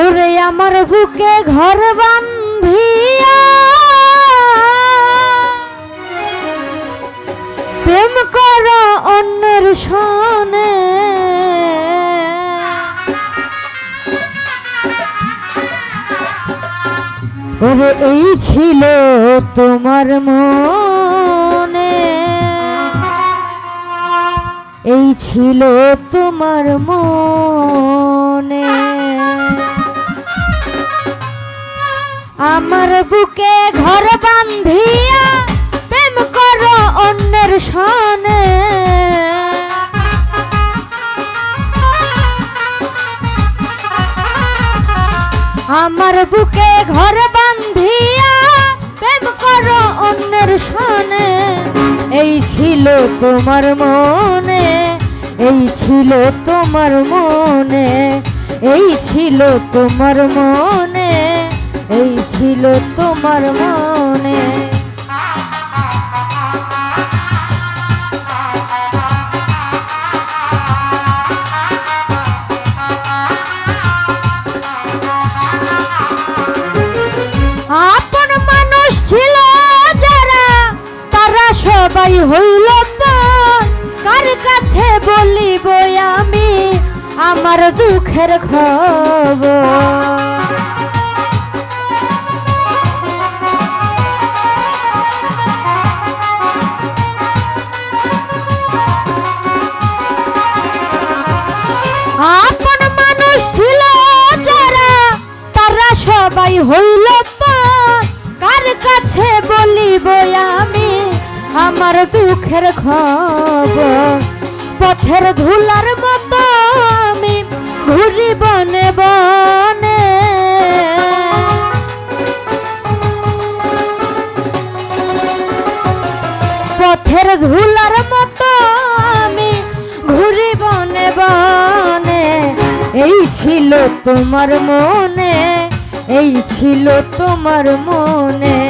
ওরে আমার বুকে ঘর বান্ধিয়া। প্রেম কর অন্যের সনে। ওরে এই ছিল তোমার মনে। এই ছিল তোমার মনে। আমার বুকে ঘর বান্ধিয়া প্রেম করো অন্যের সনে। আমার বুকে ঘর বান্ধিয়া প্রেম করো অন্যের সনে। এই ছিল তোমার মনে, এই ছিল তোমার মনে, এই ছিল তোমার মনে, এই ছিল তোমার মনে আপন মানুষ ছিল যারা, তারা সবাই হইল। কার কাছে বলিব আমি আমার দুঃখের খবর আমার দুঃখের খবর, পথের ধুলার মতো আমি ঘুরি বনে বনে পথের ধুলার মতো আমি ঘুরি বনে বনে এই ছিল তোমার মনে, এই ছিল তোমার মনে।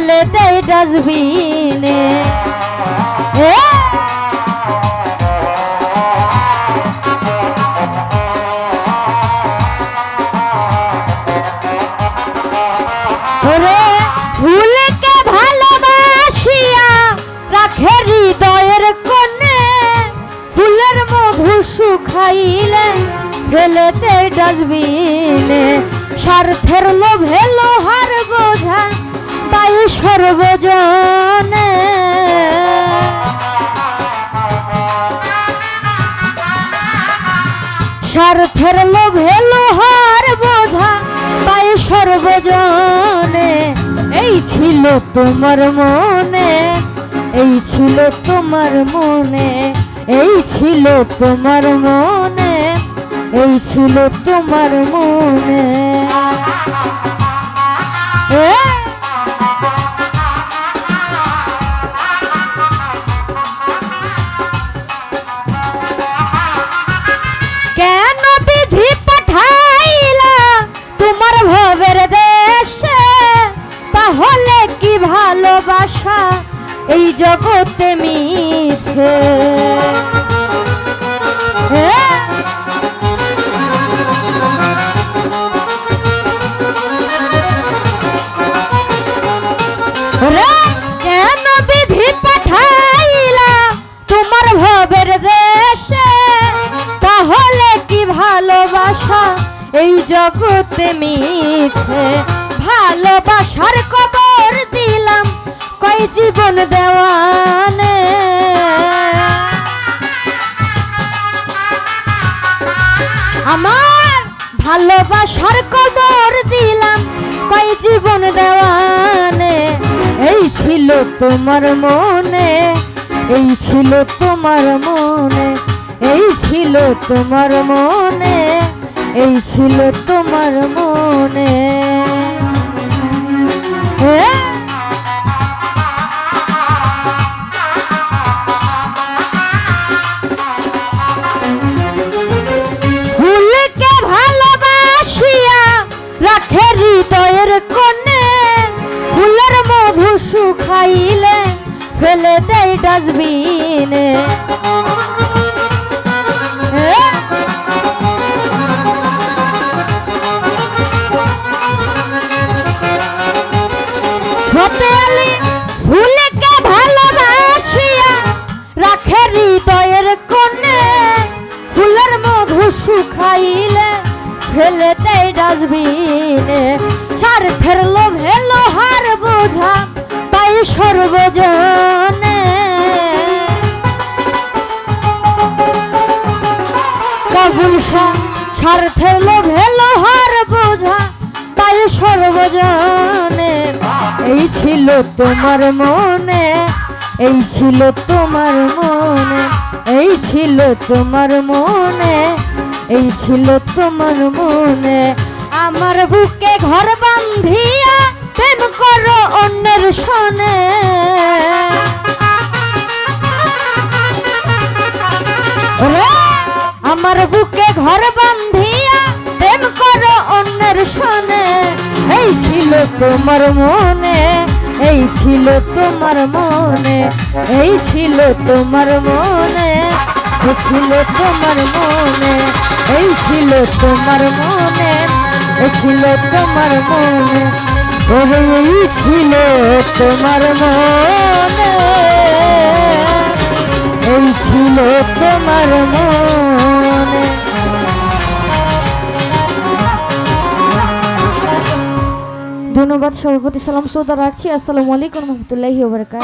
ফেলে দেয় ডাস্টবিনে। এ! ভালোবাসিয়া রাখে হৃদয়ের কোণে। ফুলের মধু শুকাইলে ফেলে ডাস্টবিনে। স্বার্থের লোভে লোহার বোঝা বায়ু সর্বজনে স্বার্থের লোভে লোহার বোঝা পায়ে সর্বজনে এই ছিল তোমার মনে, এই ছিল তোমার মনে, এই ছিল তোমার মনে, এই ছিল তোমার মনে এ! এই জগতে মিছে। তোমার তাহলে কি ভালোবাসা এই জগতে মিছে? ভালোবাসার কবর দিলাম জীবন দেওয়ানে আমার ভালোবাসার কবর দিলাম কই জীবন দেওয়ানে এই ছিল তোমার মনে, এই ছিল তোমার মনে, এই ছিল তোমার মনে, এই ছিল তোমার মনে এ? ফেলে দেয় ডাস্টবিনে সর্বজনে কাবুল শাহ স্বার্থের লোভে লোহার বোঝা তাই সর্বজনে। এই ছিল তোমার মনে, এই ছিল তোমার মনে, এই ছিল তোমার মনে, এই ছিল তোমার মনে। আমার বুকে ঘর বান্ধিয়া প্রেম করো অন্যের ওরে, আমার বুকে ঘর বান্ধিয়া প্রেম করো অন্যের শোনে এই ছিল তোমার মনে এই ছিল তোমার মনে এই ছিল তোমার মনে ছিল তোমার মনে এই ছিল তোমার মনে ছিল তোমার মনে। ওরে এই ছিল তোমার মনে। এই ছিল তোমার মনে। ধন্যবাদ, সভাপতি সালাম। সৌদা রাখছি। আসসালামু আলাইকুম রহমতুল্লাহি ওবরাকাত